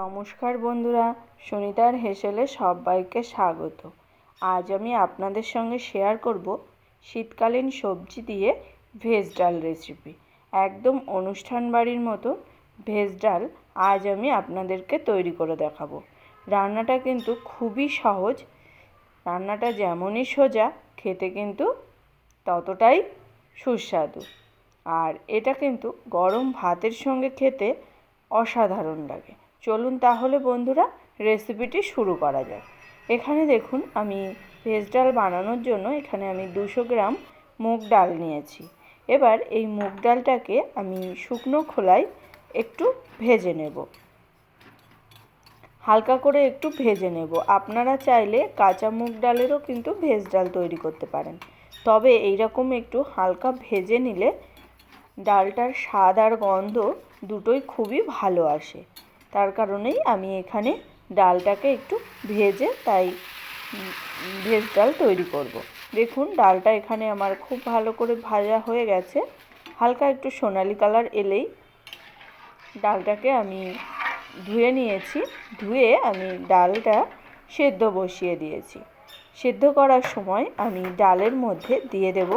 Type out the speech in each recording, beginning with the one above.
নমস্কার বন্ধুরা, সুনিতার হেসেলে সবাইকে স্বাগত। আজ আমি আপনাদের সঙ্গে শেয়ার করব শীতকালীন সবজি দিয়ে ভেজ ডাল রেসিপি একদম অনুষ্ঠান বাড়ির মতো ভেজ ডাল আজ আমি আপনাদেরকে তৈরি করে দেখাবো। রান্নাটা কিন্তু খুবই সহজ, রান্নাটা যেমনই সোজা, খেতে কিন্তু ততটাই সুস্বাদু। আর এটা কিন্তু গরম ভাতের সঙ্গে খেতে অসাধারণ লাগে। চলুন তাহলে বন্ধুরা রেসিপিটি শুরু করা যাক। এখানে দেখুন, আমি ভেজ ডাল বানানোর জন্য এখানে আমি দুশো গ্রাম মুগ ডাল নিয়েছি। এবার এই মুগ ডালটাকে আমি শুকনো খোলায় একটু ভেজে নেব। হালকা করে একটু ভেজে নেব। আপনারা চাইলে কাঁচা মুগ ডালেরও কিন্তু ভেজ ডাল তৈরি করতে পারেন। তবে এইরকম একটু হালকা ভেজে নিলে ডালটার স্বাদ আর গন্ধ দুটোই খুবই ভালো আসে। তার কারণেই আমি এখানে ডালটাকে একটু ভেজে তাই ভেজ ডাল তৈরি করব। দেখুন, ডালটা এখানে আমার খুব ভালো করে ভাজা হয়ে গেছে। হালকা একটু সোনালি কালার এলেই ডালটাকে আমি ধুয়ে নিয়েছি। ধুয়ে আমি ডালটা সেদ্ধ বসিয়ে দিয়েছি। সেদ্ধ করার সময় আমি ডালের মধ্যে দিয়ে দেব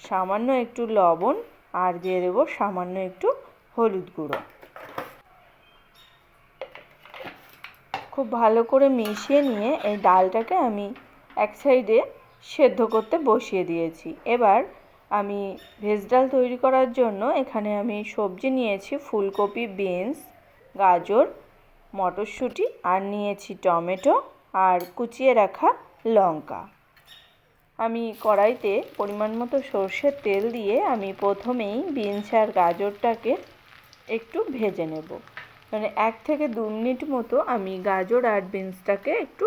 সামান্য একটু লবণ আর দিয়ে দেবো সামান্য একটু হলুদ গুঁড়ো। খুব ভালো করে মিশিয়ে নিয়ে এই ডালটাকে আমি এক সাইডে সেদ্ধ করতে বসিয়ে দিয়েছি। এবার আমি ভেজ ডাল তৈরি করার জন্য এখানে আমি সবজি নিয়েছি, ফুলকপি, বিনস, গাজর, মটরশুঁটি, আর নিয়েছি টমেটো, আর কুচিয়ে রাখা লঙ্কা। আমি কড়াইতে পরিমাণ মতো সর্ষের তেল দিয়ে আমি প্রথমেই বিনস আর গাজরটাকে একটু ভেজে নেব। মানে এক থেকে দু মিনিট মতো আমি গাজর আর বিনসটাকে একটু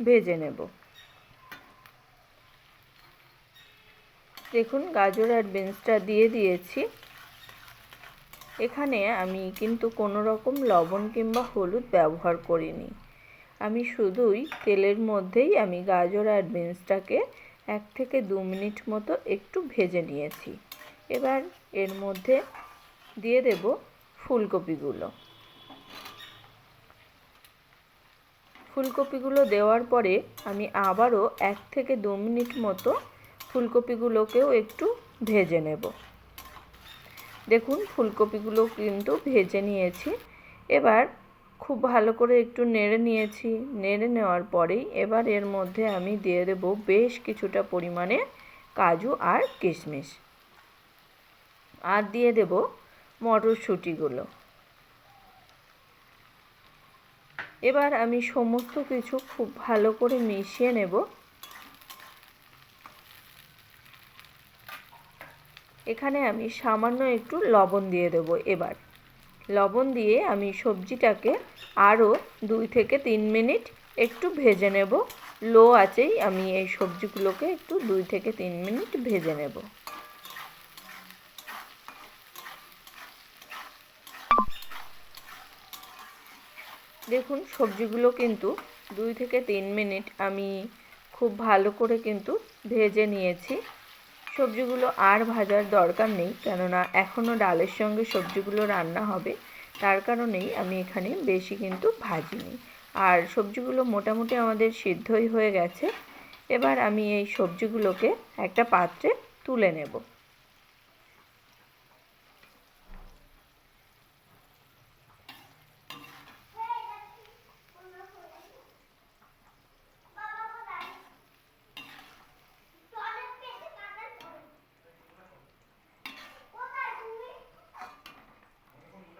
ভেজে নেব। দেখুন, গাজর আর বিনসটা দিয়ে দিয়েছি। এখানে আমি কিন্তু কোনো রকম লবণ কিংবা হলুদ ব্যবহার করিনি। আমি শুধুই তেলের মধ্যেই আমি গাজর আর বিনসটাকে এক থেকে দু মিনিট মতো একটু ভেজে নিয়েছি। এবার এর মধ্যে দিয়ে দেব ফুলকপিগুলো। ফুলকপিগুলো দেওয়ার পরে আমি আবারও এক থেকে দু মিনিট মতো ফুলকপিগুলোকেও একটু ভেজে নেব। দেখুন, ফুলকপিগুলো কিন্তু ভেজে নিয়েছি। এবার খুব ভালো করে একটু নেড়ে নিয়েছি। নেড়ে নেওয়ার পরেই এবার এর মধ্যে আমি দিয়ে দেব বেশ কিছুটা পরিমাণে কাজু আর কিশমিশ। আর দিয়ে দেব মটরশুঁটিগুলো। এবার আমি সমস্ত কিছু খুব ভালো করে মিশিয়ে নেব। এখানে আমি সামান্য একটু লবণ দিয়ে দেব এবার। লবণ দিয়ে আমি সবজিটাকে আরও দুই থেকে তিন মিনিট একটু ভেজে নেব। লো আছেই আমি এই সবজিগুলোকে একটু দুই থেকে তিন মিনিট ভেজে নেব। দেখুন, সবজিগুলো কিন্তু দুই থেকে তিন মিনিট আমি খুব ভালো করে কিন্তু ভেজে নিয়েছি। সবজিগুলো আর ভাজার দরকার নেই, কেননা এখনও ডালের সঙ্গে সবজিগুলো রান্না হবে। তার কারণেই আমি এখানে বেশি কিন্তু ভাজিনি। আর সবজিগুলো মোটামুটি আমাদের সিদ্ধই হয়ে গেছে। এবার আমি এই সবজিগুলোকে একটা পাত্রে তুলে নেব।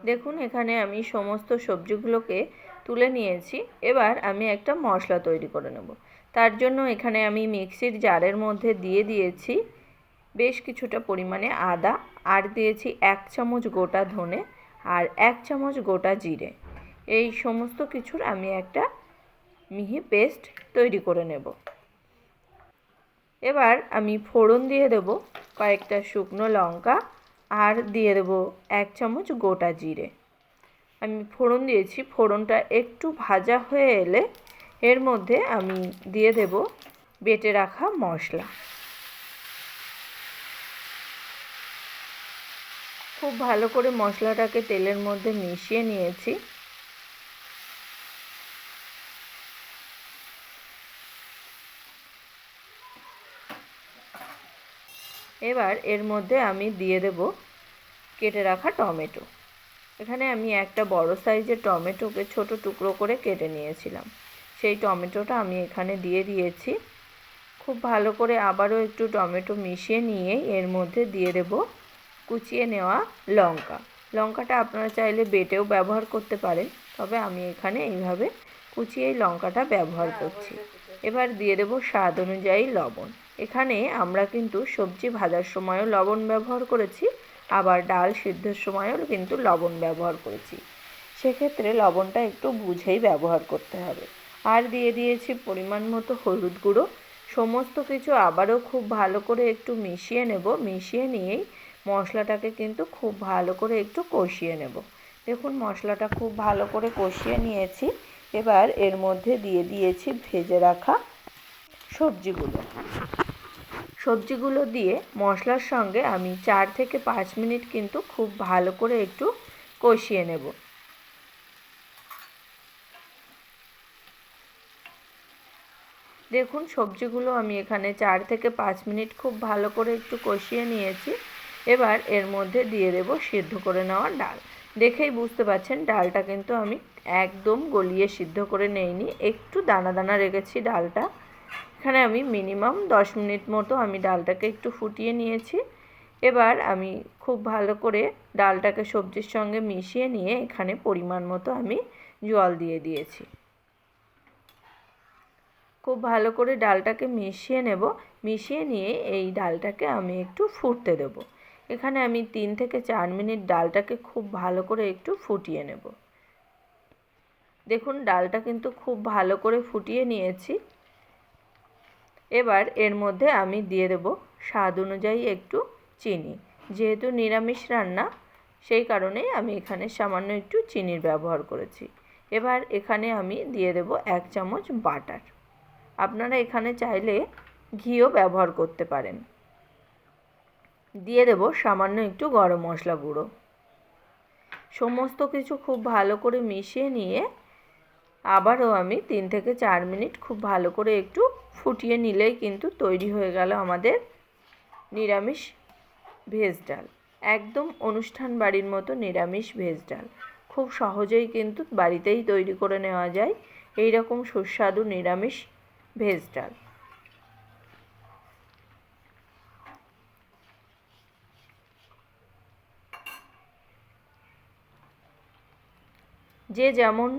দেখুন, এখানে আমি সমস্ত সবজিগুলোকে তুলে নিয়েছি। এবার আমি একটা মশলা তৈরি করে নেব। তার জন্য এখানে আমি মিক্সির জারের মধ্যে দিয়ে দিয়েছি বেশ কিছুটা পরিমাণে আদা, আর দিয়েছি এক চামচ গোটা ধনে আর এক চামচ গোটা জিরে। এই সমস্ত কিছুর আমি একটা মিহি পেস্ট তৈরি করে নেব। এবার আমি ফোড়ন দিয়ে দেব কয়েকটা শুকনো লঙ্কা আর দিয়ে দেবো এক চামচ গোটা জিরে। আমি ফোড়ন দিয়েছি, ফোড়নটা একটু ভাজা হয়ে এলে এর মধ্যে আমি দিয়ে দেব বেটে রাখা মশলা। খুব ভালো করে মশলাটাকে তেলের মধ্যে মিশিয়ে নিয়েছি। এবার এর মধ্যে আমি দিয়ে দেব কেটে রাখা টমেটো। এখানে আমি একটা বড় সাইজের টমেটোকে ছোট টুকরো করে কেটে নিয়েছিলাম। সেই টমেটোটা আমি এখানে দিয়ে দিয়েছি। খুব ভালো করে আবারও একটু টমেটো মিশিয়ে নিয়ে এর মধ্যে দিয়ে দেব কুচিয়ে নেওয়া লঙ্কা। লঙ্কাটা আপনারা চাইলে বেটেও ব্যবহার করতে পারেন, তবে আমি এখানে এইভাবে কুচিয়ে লঙ্কাটা ব্যবহার করছি। এবার দিয়ে দেব স্বাদ অনুযায়ী লবণ। এখানে আমরা কিন্তু সবজি ভাজার সময়ও লবণ ব্যবহার করেছি, আবার ডাল সিদ্ধর সময়ও কিন্তু লবণ ব্যবহার করেছি। সেক্ষেত্রে লবণটা একটু বুঝেই ব্যবহার করতে হবে। আর দিয়ে দিয়েছি পরিমাণ মতো হলুদ গুঁড়ো। সমস্ত কিছু আবারও খুব ভালো করে একটু মিশিয়ে নেব। মিশিয়ে নিয়েই মশলাটাকে কিন্তু খুব ভালো করে একটু কষিয়ে নেব। দেখুন, মশলাটা খুব ভালো করে কষিয়ে নিয়েছি। এবার এর মধ্যে দিয়ে দিয়েছি ভেজে রাখা সবজিগুলো। সবজিগুলো দিয়ে মশলার সঙ্গে আমি চার থেকে পাঁচ মিনিট কিন্তু খুব ভালো করে একটু কষিয়ে নেব। দেখুন, সবজিগুলো আমি এখানে চার থেকে পাঁচ মিনিট খুব ভালো করে একটু কষিয়ে নিয়েছি। এবার এর মধ্যে দিয়ে দেব সিদ্ধ করে নেওয়া ডাল। দেখেই বুঝতে পারছেন ডালটা কিন্তু আমি একদম গলিয়ে সিদ্ধ করে নেইনি। একটু দানা দানা রেখেছি ডালটা। এখানে আমি মিনিমাম দশ মিনিট মতো আমি ডালটাকে একটু ফুটিয়ে নিয়েছি। এবার আমি খুব ভালো করে ডালটাকে সবজির সঙ্গে মিশিয়ে নিয়ে এখানে পরিমাণ মতো আমি জল দিয়ে দিয়েছি। খুব ভালো করে ডালটাকে মিশিয়ে নেব। মিশিয়ে নিয়ে এই ডালটাকে আমি একটু ফুটতে দেব। এখানে আমি তিন থেকে চার মিনিট ডালটাকে খুব ভালো করে একটু ফুটিয়ে নেব। দেখুন, ডালটা কিন্তু খুব ভালো করে ফুটিয়ে নিয়েছি। এবার এর মধ্যে আমি দিয়ে দেব স্বাদ অনুযায়ী একটু চিনি। যেহেতু নিরামিষ রান্না, সেই কারণেই আমি এখানে সামান্য একটু চিনির ব্যবহার করেছি। এবার এখানে আমি দিয়ে দেব এক চামচ বাটার। আপনারা এখানে চাইলে ঘিও ব্যবহার করতে পারেন। দিয়ে দেব সামান্য একটু গরম মশলা গুঁড়ো। সমস্ত কিছু খুব ভালো করে মিশিয়ে নিয়ে আবারও আমি তিন থেকে চার মিনিট খুব ভালো করে একটু ফুটিয়ে নিলেই কিন্তু তৈরি হয়ে গেল আমাদের নিরামিষ ভেজ ডাল। একদম অনুষ্ঠান বাড়ির মতো নিরামিষ ভেজ ডাল। খুব সহজেই কিন্তু বাড়িতেই তৈরি করে নেওয়া যায় এই রকম সুস্বাদু নিরামিষ ভেজ ডাল। যে যেমন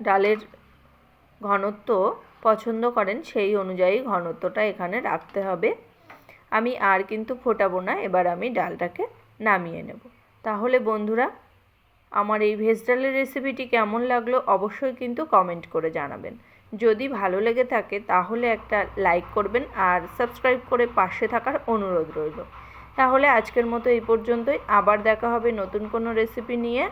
ডালের ঘনত্ব পছন্দ করেন সেই অনুযায়ী ঘনত্বটা এখানে রাখতে হবে। আমি আর কিন্তু ফোটাবো না, এবার আমি ডালটাকে নামিয়ে নেব। তাহলে বন্ধুরা, আমার এই ভেজ ডালের রেসিপিটি কেমন লাগল অবশ্যই কিন্তু কমেন্ট করে জানাবেন। যদি ভালো লেগে থাকে, তাহলে একটা লাইক করবেন আর সাবস্ক্রাইব করে পাশে থাকার অনুরোধ রইল। তাহলে আজকের মতো এই পর্যন্তই। আবার দেখা হবে নতুন কোনো রেসিপি নিয়ে।